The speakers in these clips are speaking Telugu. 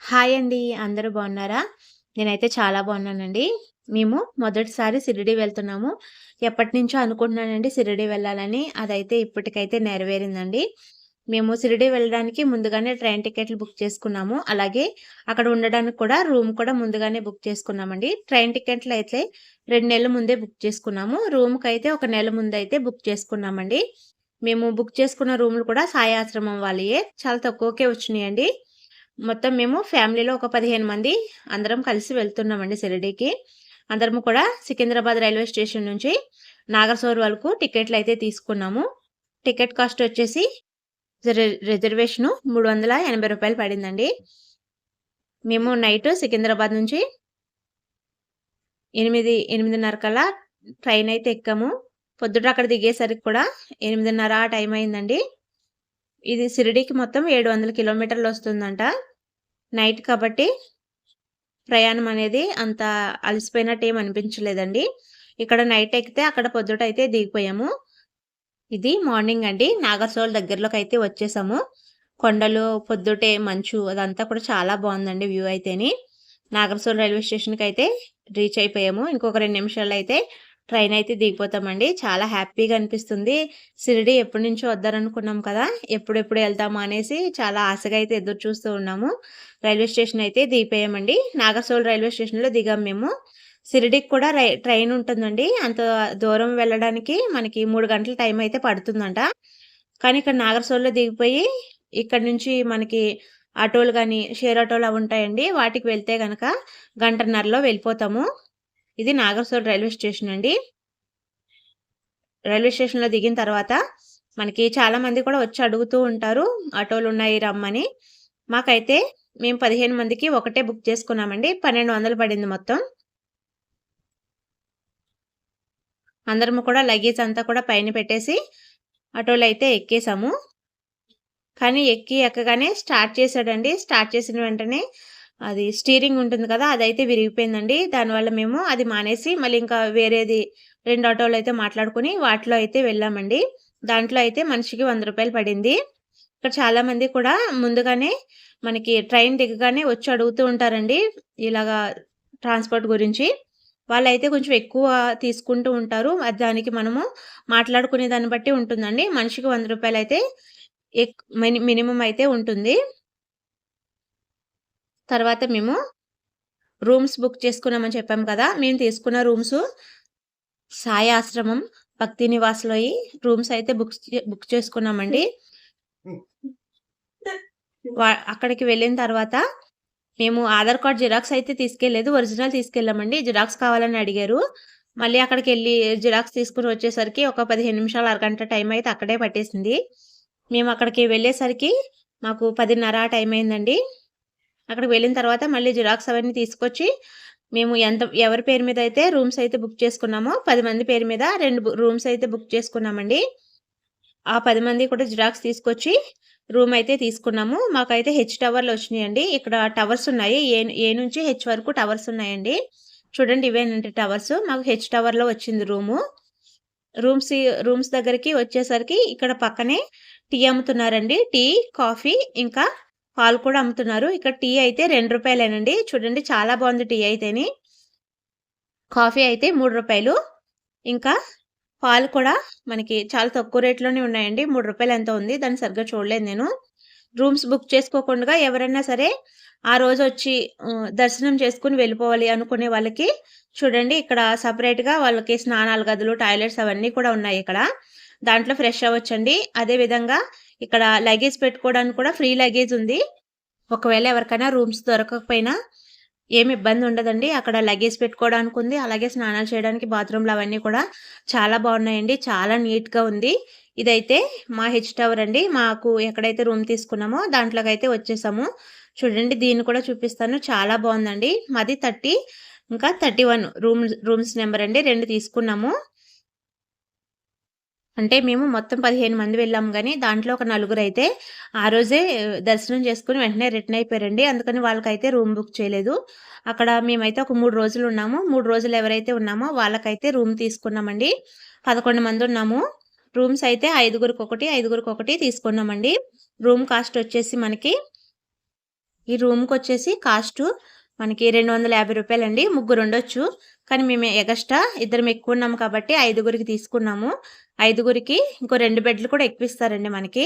హాయ్ అండి. అందరూ బాగున్నారా? నేనైతే చాలా బాగున్నానండి. మేము మొదటిసారి షిరిడి వెళ్తున్నాము. ఎప్పటినుంచో అనుకుంటున్నానండి షిరిడి వెళ్ళాలని. అదైతే ఇప్పటికైతే నెరవేరిందండి. మేము షిరిడి వెళ్ళడానికి ముందుగానే ట్రైన్ టికెట్లు బుక్ చేసుకున్నాము. అలాగే అక్కడ ఉండడానికి కూడా రూమ్ కూడా ముందుగానే బుక్ చేసుకున్నామండి. ట్రైన్ టికెట్లు అయితే రెండు నెలల ముందే బుక్ చేసుకున్నాము. రూమ్కి అయితే ఒక నెల ముందైతే బుక్ చేసుకున్నామండి. మేము బుక్ చేసుకున్న రూములు కూడా సాయి ఆశ్రమం వాళ్ళయే. చాలా తక్కువకే వచ్చినాయండి. మొత్తం మేము ఫ్యామిలీలో ఒక 15 మంది అందరం కలిసి వెళ్తున్నామండి షిరిడీకి. అందరము కూడా సికింద్రాబాద్ రైల్వే స్టేషన్ నుంచి నాగర్సోర్ వరకు టికెట్లు అయితే తీసుకున్నాము. టికెట్ కాస్ట్ వచ్చేసి రిజర్వేషన్ మూడు వందల ఎనభై రూపాయలు పడిందండి. మేము నైట్ సికింద్రాబాద్ నుంచి 8, 8:30 కల్లా ట్రైన్ అయితే ఎక్కాము. పొద్దుట అక్కడ దిగేసరికి కూడా 8:30 ఆ టైం అయిందండి. ఇది షిరిడీకి మొత్తం 700 కిలోమీటర్లు వస్తుందంట. నైట్ కాబట్టి ప్రయాణం అనేది అంత అలసిపోయినట్టు ఏమి అనిపించలేదండి. ఇక్కడ నైట్ ఎక్కితే అక్కడ పొద్దుట అయితే దిగిపోయాము. ఇది మార్నింగ్ అండి. నాగసోళ దగ్గరలోకి అయితే వచ్చేసాము. కొండలు, పొద్దుటే మంచు అదంతా కూడా చాలా బాగుందండి వ్యూ అయితేని. నాగర్సోల్ రైల్వే స్టేషన్కి అయితే రీచ్ అయిపోయాము. ఇంకొక రెండు నిమిషాలు అయితే ట్రైన్ అయితే దిగిపోతామండి. చాలా హ్యాపీగా అనిపిస్తుంది. షిరిడి ఎప్పటినుంచో వద్దారనుకున్నాం కదా! ఎప్పుడెప్పుడు వెళ్తామా అనేసి చాలా ఆశగా అయితే ఎదురు చూస్తూ ఉన్నాము. రైల్వే స్టేషన్ అయితే దిగిపోయామండి. నాగసోల్ రైల్వే స్టేషన్‌లో దిగాం మేము. షిరిడికి కూడా రై ట్రైన్ ఉంటుందండి. అంత దూరం వెళ్ళడానికి మనకి మూడు గంటల టైం అయితే పడుతుందంట. కానీ ఇక్కడ నాగర్సోల్‌లో దిగిపోయి ఇక్కడ నుంచి మనకి ఆటోలు కానీ షేర్ ఆటోలు అవి ఉంటాయండి. వాటికి వెళ్తే కనుక గంటన్నరలో వెళ్ళిపోతాము. ఇది నాగర్సోల్ రైల్వే స్టేషన్ అండి. రైల్వే స్టేషన్‌లో దిగిన తర్వాత మనకి చాలా మంది కూడా వచ్చి అడుగుతూ ఉంటారు. ఆటోలు ఉన్నాయి రమ్మని. మాకైతే మేము 15 మందికి ఒకటే బుక్ చేసుకున్నామండి. 1200 పడింది మొత్తం. అందరము కూడా లగేజ్ అంతా కూడా పైన పెట్టేసి ఆటోలు అయితే ఎక్కేసాము. కానీ ఎక్కి ఎక్కగానే స్టార్ట్ చేసాడండి. స్టార్ట్ చేసిన వెంటనే అది స్టీరింగ్ ఉంటుంది కదా! అదైతే విరిగిపోయిందండి. దానివల్ల మేము అది మానేసి మళ్ళీ ఇంకా వేరేది రెండు ఆటోలు అయితే మాట్లాడుకొని వాటిలో అయితే వెళ్ళామండి. దాంట్లో అయితే మనిషికి వంద రూపాయలు పడింది. ఇక్కడ చాలామంది కూడా ముందుగానే మనకి ట్రైన్ దిగగానే వచ్చి అడుగుతూ ఉంటారండి. ఇలాగా ట్రాన్స్‌పోర్ట్ గురించి. వాళ్ళైతే కొంచెం ఎక్కువ తీసుకుంటూ ఉంటారు. దానికి మనము మాట్లాడుకునే దాన్ని బట్టి ఉంటుందండి. మనిషికి వంద రూపాయలు అయితే ఎక్ మిని అయితే ఉంటుంది. తర్వాత మేము రూమ్స్ బుక్ చేసుకున్నామని చెప్పాం కదా! మేము తీసుకున్న రూమ్స్ సాయి ఆశ్రమం భక్తి నివాస్‌లోయి రూమ్స్ అయితే బుక్ చే బుక్ చేసుకున్నామండి. వా అక్కడికి వెళ్ళిన తర్వాత మేము ఆధార్ కార్డ్ జిరాక్స్ అయితే తీసుకెళ్ళలేదు. ఒరిజినల్ తీసుకెళ్ళామండి. జిరాక్స్ కావాలని అడిగారు. మళ్ళీ అక్కడికి వెళ్ళి జిరాక్స్ తీసుకుని వచ్చేసరికి ఒక 15 నిమిషాలు, అరగంట టైం అయితే అక్కడే పట్టేసింది. మేము అక్కడికి వెళ్ళేసరికి మాకు పదిన్నర టైం అయిందండి. అక్కడికి వెళ్ళిన తర్వాత మళ్ళీ జిరాక్స్ అవన్నీ తీసుకొచ్చి మేము ఎంత ఎవరి పేరు మీద అయితే రూమ్స్ అయితే బుక్ చేసుకున్నామో పది మంది పేరు మీద రెండు రూమ్స్ అయితే బుక్ చేసుకున్నామండి. ఆ పది మంది కూడా జిరాక్స్ తీసుకొచ్చి రూమ్ అయితే తీసుకున్నాము. మాకైతే హెచ్ టవర్‌లో వచ్చినాయండి. ఇక్కడ టవర్స్ ఉన్నాయి. ఏ ఏ నుంచి హెచ్ వరకు టవర్స్ ఉన్నాయండి. చూడండి ఇవేనంటే టవర్స్. మాకు హెచ్ టవర్‌లో వచ్చింది రూము. రూమ్స్ రూమ్స్ దగ్గరికి వచ్చేసరికి ఇక్కడ పక్కనే టీ అమ్ముతున్నారండి. టీ, కాఫీ ఇంకా పాలు కూడా అమ్ముతున్నారు. ఇక్కడ టీ అయితే రెండు రూపాయలేనండి చూడండి చాలా బాగుంది టీ అయితేని. కాఫీ అయితే మూడు రూపాయలు ఇంకా పాలు కూడా మనకి చాలా తక్కువ రేట్‌లోనే ఉన్నాయండి. మూడు రూపాయలు ఎంత ఉంది. దాన్ని సరిగ్గా చూడలేదు నేను. రూమ్స్ బుక్ చేసుకోకుండా ఎవరైనా సరే ఆ రోజు వచ్చి దర్శనం చేసుకుని వెళ్ళిపోవాలి అనుకునే వాళ్ళకి చూడండి ఇక్కడ సపరేట్గా వాళ్ళకి స్నానాల గదులు, టాయిలెట్స్ అవన్నీ కూడా ఉన్నాయి ఇక్కడ. దాంట్లో ఫ్రెష్ అవ్వచ్చండి అదే విధంగా ఇక్కడ లగేజ్ పెట్టుకోవడానికి కూడా ఫ్రీ లగేజ్ ఉంది. ఒకవేళ ఎవరికైనా రూమ్స్ దొరకకపోయినా ఏమి ఇబ్బంది ఉండదండి. అక్కడ లగేజ్ పెట్టుకోవడానికి ఉంది. అలాగే స్నానాలు చేయడానికి బాత్రూమ్‌లు అవన్నీ కూడా చాలా బాగున్నాయండి. చాలా నీట్‌గా ఉంది. ఇదైతే మా హెచ్ టవర్ అండి. మాకు ఎక్కడైతే రూమ్ తీసుకున్నామో దాంట్లోకి అయితే వచ్చేసాము. చూడండి దీన్ని కూడా చూపిస్తాను. చాలా బాగుందండి. మాది 30 ఇంకా 31 రూమ్ రూమ్స్ నెంబర్ అండి. రెండు తీసుకున్నాము. అంటే మేము మొత్తం 15 మంది వెళ్ళాము కానీ దాంట్లో ఒక నలుగురైతే ఆ రోజే దర్శనం చేసుకుని వెంటనే రిటర్న్ అయిపోయారండి. అందుకని వాళ్ళకైతే రూమ్ బుక్ చేయలేదు. అక్కడ మేమైతే ఒక మూడు రోజులు ఉన్నాము. మూడు రోజులు ఎవరైతే ఉన్నామో వాళ్ళకైతే రూమ్ తీసుకున్నామండి. 11 మంది ఉన్నాము. రూమ్స్ అయితే ఐదుగురికి ఐదుగురికొకటి, ఐదుగురికొకటి తీసుకున్నామండి. రూమ్ కాస్ట్ వచ్చేసి మనకి ఈ రూమ్కి వచ్చేసి కాస్టు మనకి రూ. 250 అండి. ముగ్గురు ఉండొచ్చు. కానీ మేము ఎగస్ట్రా ఇద్దరం ఎక్కువ ఉన్నాము కాబట్టి ఐదుగురికి తీసుకున్నాము. ఐదుగురికి ఇంకో రెండు బెడ్‌లు కూడా ఎక్కిస్తారండి మనకి.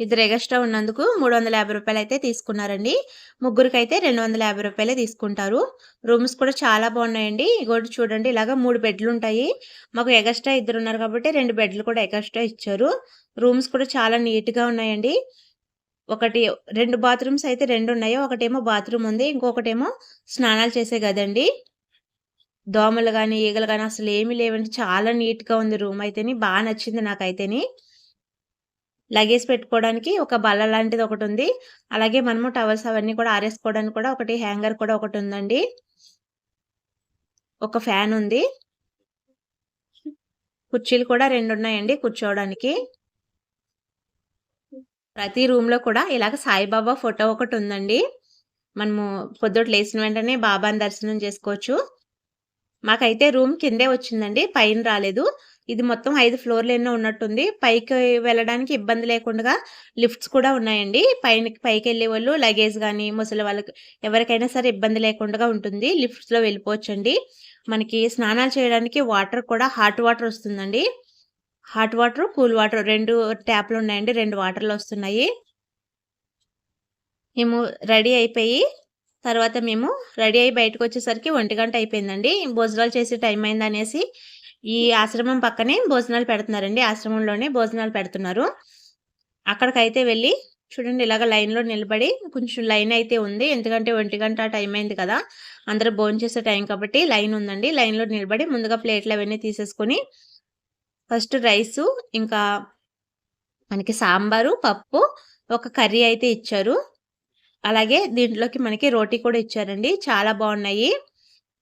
ఇద్దరు ఎగస్ట్రా ఉన్నందుకు మూడు వందల యాభై రూపాయలు అయితే తీసుకున్నారండి. ముగ్గురికి అయితే రెండు వందల యాభై రూపాయలే తీసుకుంటారు. రూమ్స్ కూడా చాలా బాగున్నాయండి. ఇగోటి చూడండి ఇలాగ 3 బెడ్‌లుంటాయి. మాకు ఎగస్ట్రా ఇద్దరు ఉన్నారు కాబట్టి రెండు బెడ్‌లు కూడా ఎగస్ట్రా ఇచ్చారు. రూమ్స్ కూడా చాలా నీట్‌గా ఉన్నాయండి. ఒకటి రెండు బాత్రూమ్స్ అయితే రెండు ఉన్నాయి. ఒకటేమో బాత్రూమ్ ఉంది. ఇంకొకటేమో స్నానాలు చేసే గదండి. దోమలు కానీ ఈగలు కానీ అసలు ఏమీ లేవండి. చాలా నీట్‌గా ఉంది రూమ్ అయితేని. బాగా నచ్చింది నాకైతేని. లగేజ్ పెట్టుకోవడానికి ఒక బల్ల లాంటిది ఒకటి ఉంది అలాగే మనము టవల్స్ అవన్నీ కూడా ఆరేసుకోవడానికి కూడా ఒకటి హ్యాంగర్ కూడా ఒకటి ఉందండి ఒక ఫ్యాన్ ఉంది. కుర్చీలు కూడా రెండు ఉన్నాయండి కూర్చోవడానికి. ప్రతి రూమ్‌లో కూడా ఇలాగ సాయిబాబా ఫోటో ఒకటి ఉందండి మనము పొద్దుట లేచిన వెంటనే బాబాని దర్శనం చేసుకోవచ్చు. మాకైతే రూమ్ కిందే వచ్చిందండి. పైన రాలేదు. ఇది మొత్తం ఐదు ఫ్లోర్‌లు ఎన్నో ఉన్నట్టుంది. పైకి వెళ్ళడానికి ఇబ్బంది లేకుండా లిఫ్ట్స్ కూడా ఉన్నాయండి. పైన పైకి వెళ్ళే వాళ్ళు లగేజ్ కానీ ముసలి వాళ్ళకి ఎవరికైనా సరే ఇబ్బంది లేకుండా ఉంటుంది. లిఫ్ట్స్‌లో వెళ్ళిపోవచ్చండి. మనకి స్నానాలు చేయడానికి వాటర్ కూడా హాట్ వాటర్ వస్తుందండి. హాట్ వాటర్, కూల్ వాటర్ రెండు ట్యాప్‌లు ఉన్నాయండి. రెండు వాటర్లు వస్తున్నాయి మేము రెడీ అయిపోయి తర్వాత మేము రెడీ అయ్యి బయటకొచ్చేసరికి 1 గంట అయిపోయిందండి. భోజనాలు చేసే టైం అయిందనేసి ఈ ఆశ్రమం పక్కనే భోజనాలు పెడుతున్నారండి. ఆశ్రమంలోనే భోజనాలు పెడుతున్నారు. అక్కడికైతే వెళ్ళి చూడండి ఇలాగ లైన్‌లో నిలబడి కొంచెం లైన్ అయితే ఉంది. ఎందుకంటే ఒంటి గంట టైం అయింది కదా! అందరూ చేసే టైం కాబట్టి లైన్ ఉందండి. లైన్‌లో నిలబడి ముందుగా ప్లేట్లు అవన్నీ తీసేసుకొని ఫస్ట్ రైసు ఇంకా మనకి సాంబారు, పప్పు, ఒక కర్రీ అయితే ఇచ్చారు. అలాగే దీంట్లోకి మనకి రోటీ కూడా ఇచ్చారండి. చాలా బావున్నాయి.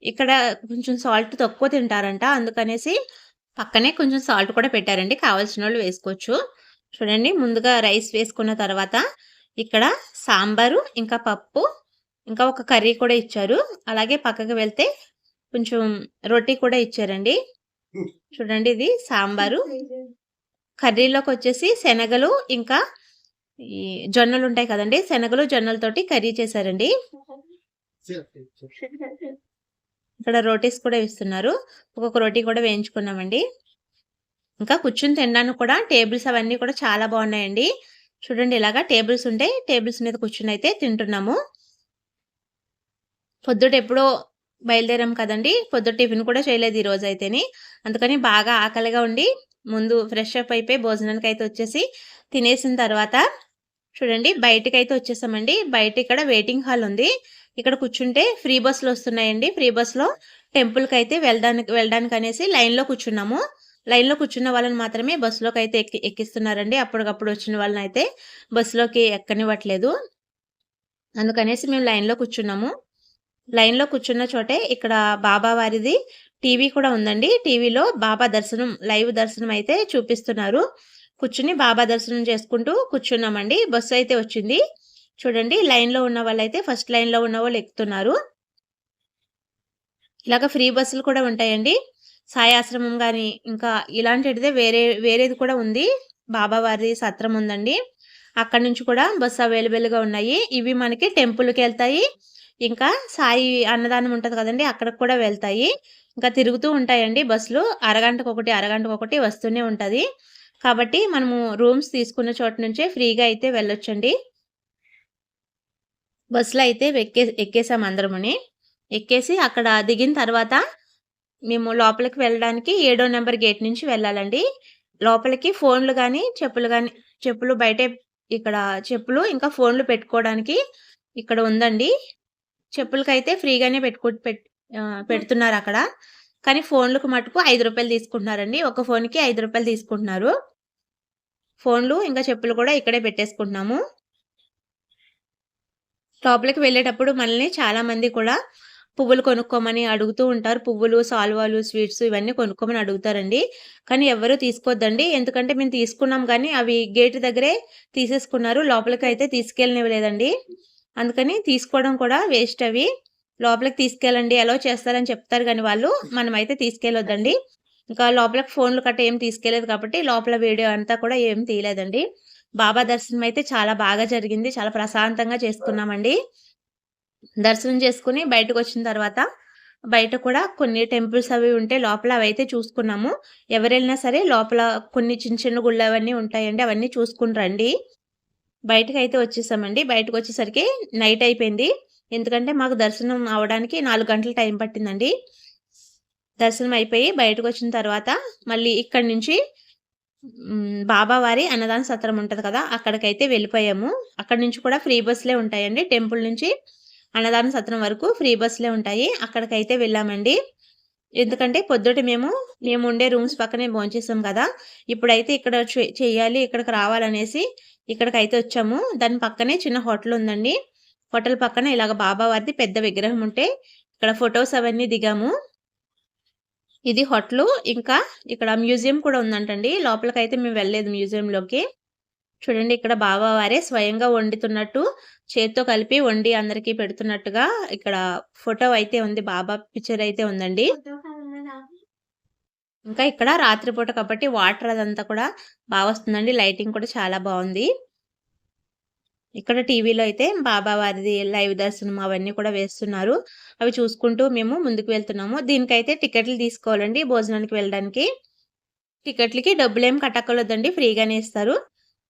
ఇక్కడ కొంచెం సాల్ట్ తక్కువ తింటారంట. అందుకనేసి పక్కనే కొంచెం సాల్ట్ కూడా పెట్టారండి. కావాల్సినోళ్ళు వేసుకోవచ్చు. చూడండి ముందుగా రైస్ వేసుకున్న తర్వాత ఇక్కడ సాంబారు, ఇంకా పప్పు, ఇంకా ఒక కర్రీ కూడా ఇచ్చారు. అలాగే పక్కకి వెళ్తే కొంచెం రొట్టి కూడా ఇచ్చారండి. చూడండి ఇది సాంబారు. కర్రీలోకొచ్చేసి శనగలు ఇంకా ఈ జొన్నలు ఉంటాయి కదండి శనగలు, జొన్నలతోటి కర్రీ చేశారండి. ఇక్కడ రోటీస్ కూడా ఇస్తున్నారు. ఒక్కొక్క రోటీ కూడా వేయించుకున్నామండి. ఇంకా కూర్చొని తినడానికి కూడా టేబుల్స్ అవన్నీ కూడా చాలా బాగున్నాయండి. చూడండి ఇలాగా టేబుల్స్ ఉంటాయి. టేబుల్స్ మీద కూర్చుని అయితే తింటున్నాము. పొద్దుట ఎప్పుడో బయలుదేరాం కదండి పొద్దుట టిఫిన్ కూడా చేయలేదు ఈ అయితేని అందుకని బాగా ఆకలిగా ఉండి ముందు ఫ్రెష్ అప్ అయిపోయి భోజనానికి అయితే వచ్చేసి తినేసిన తర్వాత చూడండి బయటికైతే వచ్చేసామండి. బయట ఇక్కడ వెయిటింగ్ హాల్ ఉంది. ఇక్కడ కూర్చుంటే ఫ్రీ బస్సులు వస్తున్నాయండి. ఫ్రీ బస్సులో టెంపుల్కి అయితే వెళ్ళడానికి వెళ్ళడానికి అనేసి లైన్‌లో కూర్చున్నాము. లైన్‌లో కూర్చున్న వాళ్ళని మాత్రమే బస్సులోకి అయితే ఎక్కి ఎక్కిస్తున్నారండి. అప్పటికప్పుడు వచ్చిన వాళ్ళని అయితే బస్సులోకి ఎక్కనివ్వట్లేదు. అందుకనేసి మేము లైన్‌లో కూర్చున్నాము. లైన్‌లో కూర్చున్న చోటే ఇక్కడ బాబా వారిది టీవీ కూడా ఉందండి. టీవీలో బాబా దర్శనం లైవ్ దర్శనం అయితే చూపిస్తున్నారు. కూర్చుని బాబా దర్శనం చేసుకుంటూ కూర్చున్నామండి. బస్సు అయితే వచ్చింది. చూడండి లైన్‌లో ఉన్న వాళ్ళైతే ఫస్ట్ లైన్‌లో ఉన్న వాళ్ళు ఎక్కుతున్నారు. ఇలాగ ఫ్రీ బస్సులు కూడా ఉంటాయండి. సాయి ఆశ్రమం ఇంకా ఇలాంటిదే వేరే వేరేది కూడా ఉంది. బాబావారిది సత్రం ఉందండి. అక్కడి నుంచి కూడా బస్సు అవైలబుల్‌గా ఉన్నాయి. ఇవి మనకి టెంపుల్కి వెళ్తాయి ఇంకా సాయి అన్నదానం ఉంటుంది కదండి అక్కడికి కూడా వెళ్తాయి. ఇంకా తిరుగుతూ ఉంటాయండి బస్సులు. అరగంటకు ఒకటి అరగంటకు ఒకటి వస్తూనే ఉంటుంది కాబట్టి మనము రూమ్స్ తీసుకున్న చోట నుంచే ఫ్రీగా అయితే వెళ్ళొచ్చండి. బస్సులో అయితే ఎక్కే ఎక్కేసాం అందరముని. ఎక్కేసి అక్కడ దిగిన తర్వాత మేము లోపలికి వెళ్ళడానికి ఏడో నెంబర్ గేట్ నుంచి వెళ్ళాలండి. లోపలికి ఫోన్‌లు కానీ చెప్పులు కానీ చెప్పులు బయటే ఇక్కడ చెప్పులు ఇంకా ఫోన్‌లు పెట్టుకోవడానికి ఇక్కడ ఉందండి. చెప్పులకైతే ఫ్రీగానే పెట్టుకో పెడుతున్నారు అక్కడ కానీ ఫోన్‌లకు మటుకు ఐదు రూపాయలు తీసుకుంటున్నారండి. ఒక ఫోన్‌కి ఐదు రూపాయలు తీసుకుంటున్నారు. ఫోన్‌లు ఇంకా చెప్పులు కూడా ఇక్కడే పెట్టేసుకుంటున్నాము. లోపలికి వెళ్ళేటప్పుడు మనల్ని చాలామంది కూడా పువ్వులు కొనుక్కోమని అడుగుతూ ఉంటారు. పువ్వులు, సాల్వాలు, స్వీట్స్ ఇవన్నీ కొనుక్కోమని అడుగుతారండి. కానీ ఎవ్వరు తీసుకోవద్దండి. ఎందుకంటే మేము తీసుకున్నాం కానీ అవి గేట్ దగ్గరే తీసేసుకున్నారు. లోపలికి అయితే తీసుకెళ్ళనివ్వలేదండి. అందుకని తీసుకోవడం కూడా వేస్ట్ అవి. లోపలికి తీసుకెళ్ళండి అలో చేస్తారని చెప్తారు కానీ వాళ్ళు, మనమైతే తీసుకెళ్ళొద్దండి. ఇంకా లోపలికి ఫోన్‌లు కట్టా ఏం తీసుకెళ్ళలేదు కాబట్టి లోపల వీడియో అంతా కూడా ఏం తీయలేదండి. బాబా దర్శనం అయితే చాలా బాగా జరిగింది. చాలా ప్రశాంతంగా చేసుకున్నామండి. దర్శనం చేసుకొని బయటకొచ్చిన తర్వాత బయట కూడా కొన్ని టెంపుల్స్ అవి ఉంటే లోపల అవైతే చూసుకున్నాము. ఎవరెళ్ళినా సరే లోపల కొన్ని చిన్న చిన్న గుళ్ళు అవన్నీ ఉంటాయండి. అవన్నీ చూసుకుని రండి. బయటకైతే వచ్చేసామండి. బయటకొచ్చేసరికి నైట్ అయిపోయింది. ఎందుకంటే మాకు దర్శనం అవడానికి నాలుగు గంటల టైం పట్టిందండి. దర్శనం అయిపోయి బయటకొచ్చిన తర్వాత మళ్ళీ ఇక్కడి నుంచి బాబావారి అన్నదాన సత్రం ఉంటుంది కదా! అక్కడికైతే వెళ్ళిపోయాము. అక్కడి నుంచి కూడా ఫ్రీ బస్సులే ఉంటాయండి. టెంపుల్ నుంచి అన్నదాన సత్రం వరకు ఫ్రీ బస్సులే ఉంటాయి. అక్కడికైతే వెళ్ళామండి. ఎందుకంటే పొద్దుట మేము మేము ఉండే రూమ్స్ పక్కనే భోంచేసాం కదా! ఇప్పుడైతే ఇక్కడ చె చెయ్యాలి, ఇక్కడికి రావాలనేసి ఇక్కడికైతే వచ్చాము. దాని పక్కనే చిన్న హోటల్ ఉందండి. హోటల్ పక్కన ఇలాగ బాబావారిది పెద్ద విగ్రహం ఉంటే ఇక్కడ ఫోటోస్ అవన్నీ దిగాము. ఇది హోటలు. ఇంకా ఇక్కడ మ్యూజియం కూడా ఉందంటండి. లోపలికైతే మేము వెళ్ళలేదు మ్యూజియంలోకి. చూడండి ఇక్కడ బాబావారే స్వయంగా వండుతున్నట్టు చేత్తో కలిపి వండి అందరికీ పెడుతున్నట్టుగా ఇక్కడ ఫోటో అయితే ఉంది. బాబా పిక్చర్ అయితే ఉందండి. ఇంకా ఇక్కడ రాత్రిపూట కాబట్టి వాటర్ అదంతా కూడా బాగా వస్తుందండి. లైటింగ్ కూడా చాలా బాగుంది ఇక్కడ టీవీలో అయితే బాబా వారిది లైవ్ దర్శనం అవన్నీ కూడా వేస్తున్నారు. అవి చూసుకుంటూ మేము ముందుకు వెళ్తున్నాము. దీనికైతే టికెట్లు తీసుకోవాలండి భోజనానికి వెళ్ళడానికి. టికెట్లకి డబ్బులు ఏం కట్టక్కర్లేదండి. ఫ్రీగానే ఇస్తారు.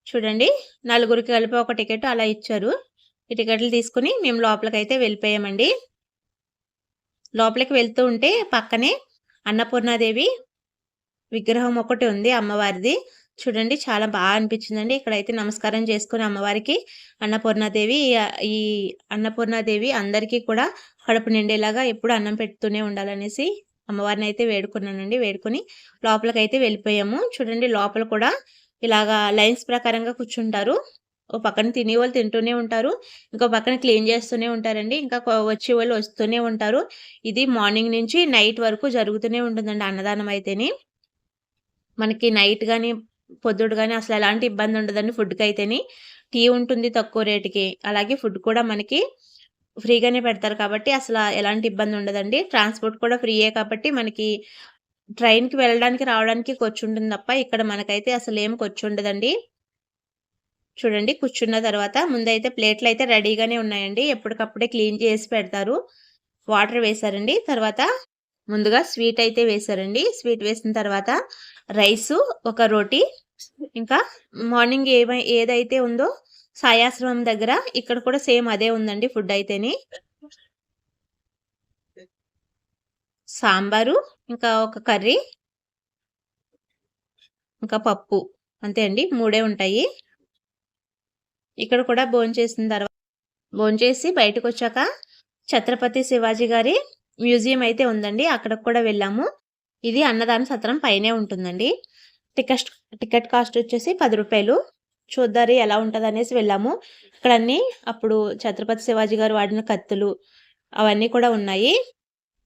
చూడండి నలుగురికి కలిపి ఒక టికెట్ అలా ఇచ్చారు. ఈ టికెట్లు తీసుకొని మేము లోపలికైతే వెళ్ళిపోయామండి. లోపలికి వెళ్తూ ఉంటే పక్కనే అన్నపూర్ణాదేవి విగ్రహం ఒకటి ఉంది అమ్మవారిది. చూడండి చాలా బాగా అనిపించిందండి. ఇక్కడైతే నమస్కారం చేసుకుని అమ్మవారికి అన్నపూర్ణాదేవి ఈ అన్నపూర్ణాదేవి అందరికీ కూడా కడుపు నిండేలాగా ఎప్పుడు అన్నం పెడుతూనే ఉండాలనేసి అమ్మవారిని అయితే వేడుకున్నానండి. వేడుకొని లోపలికైతే వెళ్ళిపోయాము. చూడండి లోపల కూడా ఇలాగా లైన్స్ ప్రకారంగా కూర్చుంటారు. ఓ పక్కన తినేవాళ్ళు తింటూనే ఉంటారు. ఇంకో పక్కన క్లీన్ చేస్తూనే ఉంటారండి. ఇంకా వచ్చే వాళ్ళు వస్తూనే ఉంటారు. ఇది మార్నింగ్ నుంచి నైట్ వరకు జరుగుతూనే ఉంటుందండి అన్నదానం అయితేని. మనకి నైట్ కానీ పొద్దుడు కానీ అసలు ఎలాంటి ఇబ్బంది ఉండదండి అయితేనే టీ ఉంటుంది తక్కువ రేట్‌కి. అలాగే ఫుడ్ కూడా మనకి ఫ్రీగానే పెడతారు కాబట్టి అసలు ఎలాంటి ఇబ్బంది ఉండదండి. ట్రాన్స్‌పోర్ట్ కూడా ఫ్రీయే కాబట్టి మనకి ట్రైన్‌కి వెళ్ళడానికి, రావడానికి ఖర్చు ఉంటుంది తప్ప ఇక్కడ మనకైతే అసలేం ఖర్చుండదండి. చూడండి కూర్చున్న తర్వాత ముందైతే ప్లేట్లు అయితే రెడీగానే ఉన్నాయండి. ఎప్పటికప్పుడే క్లీన్ చేసి పెడతారు. వాటర్ వేశారండి. తర్వాత ముందుగా స్వీట్ అయితే వేశారండి. స్వీట్ వేసిన తర్వాత రైసు, ఒక రోటీ ఇంకా మార్నింగ్ ఏమై ఏదైతే ఉందో సాయాశ్రమం దగ్గర ఇక్కడ కూడా సేమ్ అదే ఉందండి ఫుడ్ అయితేని. సాంబారు, ఇంకా ఒక కర్రీ. ఇంకా పప్పు. అంతే అండి. మూడే ఉంటాయి. ఇక్కడ కూడా భోంచేసిన తర్వాత భోంచేసి బయటకొచ్చాక ఛత్రపతి శివాజీ గారి మ్యూజియం అయితే ఉందండి. అక్కడికి కూడా వెళ్ళాము. ఇది అన్నదాన సత్రం పైనే ఉంటుందండి. టికెట్ టికెట్ కాస్ట్ వచ్చేసి పది రూపాయలు చూద్దారి ఎలా ఉంటుంది అనేసి వెళ్ళాము. ఇక్కడ అన్నీ అప్పుడు ఛత్రపతి శివాజీ గారు వాడిన కత్తులు అవన్నీ కూడా ఉన్నాయి.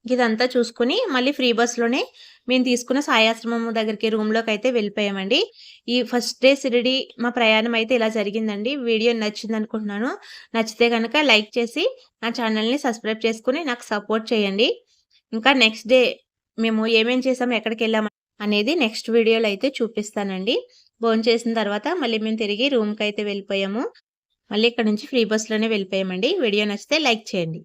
ఇదంతా చూసుకుని మళ్ళీ ఫ్రీ బస్‌లోనే మేము తీసుకున్న సాయాశ్రమం దగ్గరికి రూమ్లోకి అయితే వెళ్ళిపోయామండి. ఈ ఫస్ట్ డే సిరిడి మా ప్రయాణం అయితే ఇలా జరిగిందండి. వీడియో నచ్చిందనుకుంటున్నాను. నచ్చితే కనుక లైక్ చేసి నా ఛానల్‌ని సబ్స్క్రైబ్ చేసుకుని నాకు సపోర్ట్ చేయండి. ఇంకా నెక్స్ట్ డే మేము ఏమేం చేసాము, ఎక్కడికెళ్ళాము అనేది నెక్స్ట్ వీడియోలో అయితే చూపిస్తానండి. భోంచేసిన తర్వాత మళ్ళీ మేము తిరిగి రూమ్కి అయితే వెళ్ళిపోయాము. మళ్ళీ ఇక్కడ నుంచి ఫ్రీ బస్‌లోనే వెళ్ళిపోయామండి. వీడియో నచ్చితే లైక్ చేయండి.